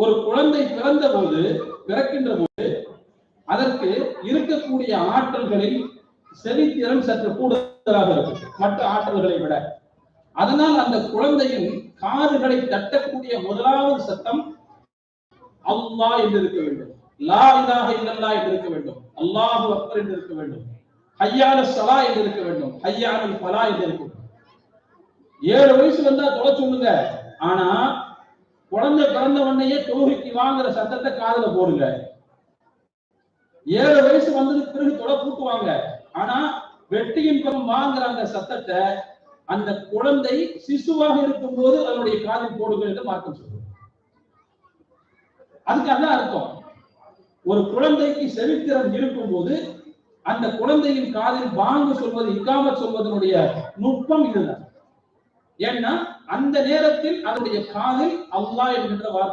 ஒரு குழந்தை பிறந்த போது பிறக்கின்ற போது அதற்கு இருக்கக்கூடிய ஆற்றல்களில் செவித்திறன் சற்று கூடுதலாக இருக்கும் மற்ற ஆற்றல்களை விட. அதனால் அந்த குழந்தையின் காதுகளை தட்டக்கூடிய முதலாவது சத்தம் அல்லா என்று இருக்க வேண்டும். லா இதாக இல்லல்லா என்று இருக்க வேண்டும். அல்லாஹு அக்பர் என்று இருக்க வேண்டும். ஹையான சலா என்று இருக்க வேண்டும். ஹையான பலா என்று இருக்க வேண்டும். ஏழு வயசு வந்தா தொலை சொல்லுங்க ஆனா குழந்தை பிறந்த உடனேயே தொழுகைக்கு வாங்குற சத்தத்தை காதுல போடுங்க. ஏழு வயசு வந்ததுக்கு பிறகு தொலை கூட்டுவாங்க ஆனா வெட்டியின் பக்கம் வாங்குற அந்த சத்தத்தை அந்த குழந்தை சிசுவாக இருக்கும் போது அதனுடைய காதில் போடுங்க என்று மார்க்கம் சொல்லுவோம் அதுக்கு அதான் அர்த்தம். ஒரு குழந்தைக்கு செவித்திறன் இருக்கும் போது அந்த குழந்தையின் காதில் வாங்க சொல்வது இக்காம சொல்வதனுடைய நுட்பம் இதுதான். ஏன்னா அந்த நேரத்தில் அதனுடைய காதில் அல்லாஹ் என்கின்ற வார்த்தை